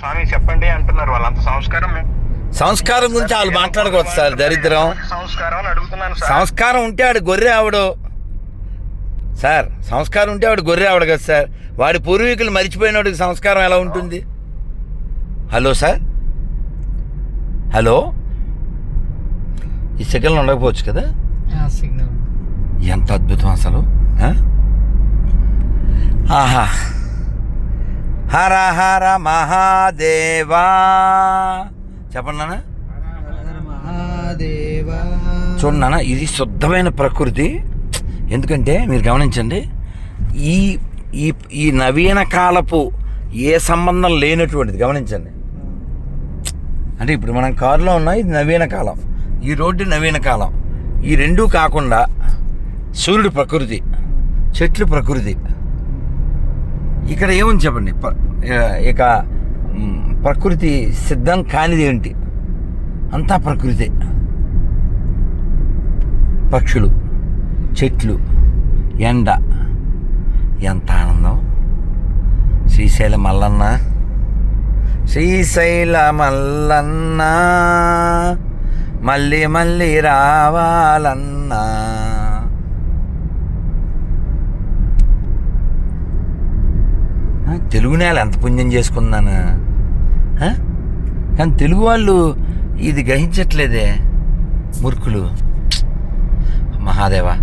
స్వామి చెప్పండి అంటున్నారు వాళ్ళంత. సంస్కారం సంస్కారం గురించి వాళ్ళు మాట్లాడుకోవచ్చు సార్ దరిద్రం. సంస్కారం అని అడుగుతున్నాను సార్. సంస్కారం ఉంటే ఆడు గొర్రె ఆవిడు. సార్ సంస్కారం ఉంటే ఆవిడ గొర్రె ఆవిడ కదా సార్. వాడి పూర్వీకులు మర్చిపోయినోడికి సంస్కారం ఎలా ఉంటుంది? Hello sir? హలో? ఈ సెకండ్లు ఉండకపోవచ్చు కదా? సిగ్నల్. ఎంత అద్భుతం అసలు? ఆహా. హర హర మహాదేవా. చెప్పండి నాన్న. మహాదేవా చూడండి నాన్న ఇది శుద్ధమైన ప్రకృతి. ఎందుకంటే మీరు గమనించండి ఈ ఈ ఈ నవీన కాలపు ఏ సంబంధం లేనటువంటిది. గమనించండి. అంటే ఇప్పుడు మనం కారులో ఉన్న ఇది నవీన కాలం. ఈ రోడ్డు నవీన కాలం. ఈ రెండూ కాకుండా సూర్యుడు ప్రకృతి చెట్లు ప్రకృతి. ఇక్కడ ఏముంది చెప్పండి? ఇక ప్రకృతి సిద్ధం కానిది ఏంటి? అంతా ప్రకృతి. పక్షులు చెట్లు ఎండ. ఎంత ఆనందం. శ్రీశైల మల్లన్న. శ్రీశైల మల్లన్న. మళ్ళీ మళ్ళీ రావాలన్నా. తెలుగు నేల ఎంత పుణ్యం చేసుకున్నాను కానీ తెలుగు వాళ్ళు ఇది గ్రహించట్లేదే మూర్ఖులు. మహాదేవా.